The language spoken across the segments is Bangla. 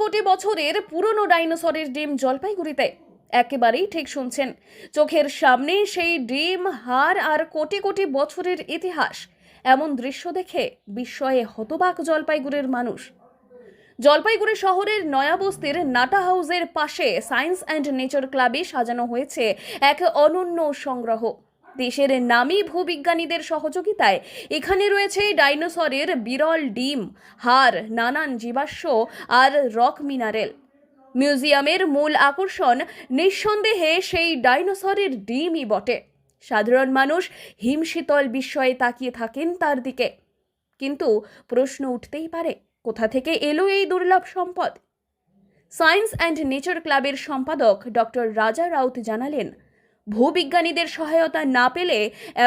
কোটি বছরের পুরনো ডাইনোসরের ডিম জলপাইগুড়িতে একেবারেই ঠিক শুনছেন। চোখের সামনে সেই ডিম হার আর কোটি কোটি বছরের ইতিহাস, এমন দৃশ্য দেখে বিস্ময়ে হতবাক জলপাইগুড়ির মানুষ। জলপাইগুড়ি শহরের নয়াবস্তির নাটা হাউসের পাশে সায়েন্স অ্যান্ড নেচার ক্লাবে সাজানো হয়েছে এক অনন্য সংগ্রহ। দেশের নামী ভূবিজ্ঞানীদের সহযোগিতায় এখানে রয়েছে ডাইনোসরের বিরল ডিম, হাড়, নানান জীবাশ্ম আর রক মিনারেল। মিউজিয়ামের মূল আকর্ষণ, নিঃসন্দেহে সেই ডাইনোসরের ডিমই বটে। সাধারণ মানুষ হিমশীতল বিস্ময়ে তাকিয়ে থাকেন তার দিকে। কিন্তু প্রশ্ন উঠতেই পারে, কোথা থেকে এলো এই দুর্লভ সম্পদ? সায়েন্স অ্যান্ড নেচার ক্লাবের সম্পাদক ডক্টর রাজা রাউত জানালেন ভূবিজ্ঞানীদের সহায়তা না পেলে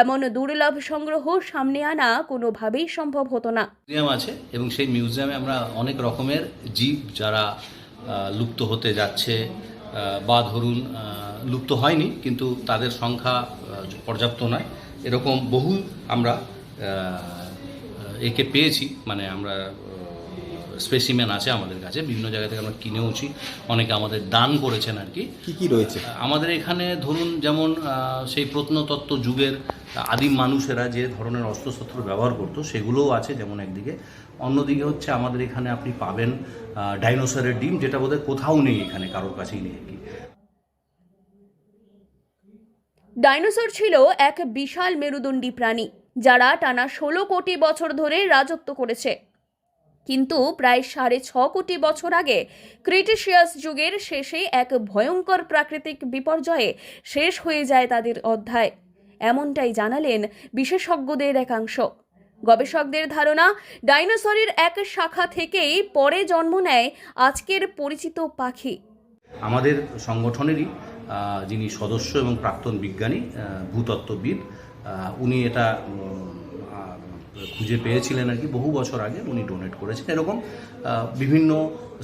এমন দুর্লভ সংগ্রহ সামনে আনা কোনোভাবেই সম্ভব হতো না। মিউজিয়াম আছে এবং সেই মিউজিয়ামে আমরা অনেক রকমের জীব যারা লুপ্ত হতে যাচ্ছে বা ধরুন লুপ্ত হয়নি, কিন্তু তাদের সংখ্যা পর্যাপ্ত নয়। এরকম বহু আমরা একে পেয়েছি। মানে আমরা স্পেসিম্যান আছে আমাদের কাছে বিভিন্ন জায়গা থেকে আমরা কিনেওছি অনেকে আমাদের দান করেছেন আর কি। কি কি রয়েছে? আমাদের এখানে ধরুন যেমন সেই প্রত্নতত্ত্ব যুগের আদিম মানুষেরা যে ধরনের অস্ত্রশস্ত্র ব্যবহার করতো সেগুলোও আছে যেমন একদিকে। অন্যদিকে হচ্ছে আমাদের এখানে আপনি পাবেন ডাইনোসরের ডিম যেটা বোধহয় কোথাও নেই এখানে কারোর কাছেই নেই আর কি। ডাইনোসর ছিল এক বিশাল মেরুদণ্ডী প্রাণী যারা টানা ষোলো কোটি বছর ধরে রাজত্ব করেছে। কিন্তু প্রায় সাড়ে ছ কোটি বছর আগে ক্রিটিশিয়াস যুগের শেষে এক ভয়ঙ্কর প্রাকৃতিক বিপর্যয়ে শেষ হয়ে যায় তাদের অধ্যায়। এমনটাই জানালেন বিশেষজ্ঞদের একাংশ। গবেষকদের ধারণা, ডাইনোসরের এক শাখা থেকেই পরে জন্ম নেয় আজকের পরিচিত পাখি। আমাদের সংগঠনেরই যিনি সদস্য এবং প্রাক্তন বিজ্ঞানী ভূতত্ত্ববিদ উনি এটা খুঁজে পেয়েছিলেন আর কি, বহু বছর আগে উনি ডোনেট করেছেন এরকম বিভিন্ন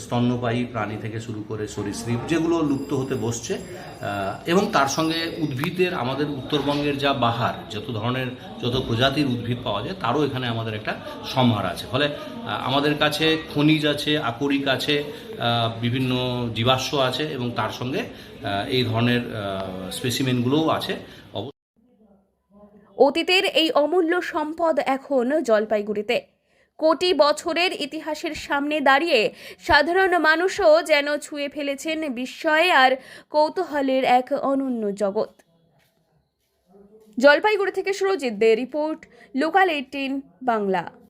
স্তন্যপায়ী প্রাণী থেকে শুরু করে সরীসৃপ যেগুলো লুপ্ত হতে বসছে এবং তার সঙ্গে উদ্ভিদের, আমাদের উত্তরবঙ্গের যা বাহার, যত ধরনের, যত প্রজাতির উদ্ভিদ পাওয়া যায়, তারও এখানে আমাদের একটা সম্ভার আছে। ফলে আমাদের কাছে খনিজ আছে, আকরিক আছে বিভিন্ন জীবাশ্ম আছে এবং তার সঙ্গে এই ধরনের স্পেসিমেনগুলোও আছে। অতীতের এই অমূল্য সম্পদ এখন জলপাইগুড়িতে। কোটি বছরের ইতিহাসের সামনে দাঁড়িয়ে সাধারণ মানুষও যেন ছুঁয়ে ফেলেছেন বিস্ময়ে আর কৌতূহলের এক অনন্য জগৎ। জলপাইগুড়ি থেকে Surajit De report, local eighteen Bangla.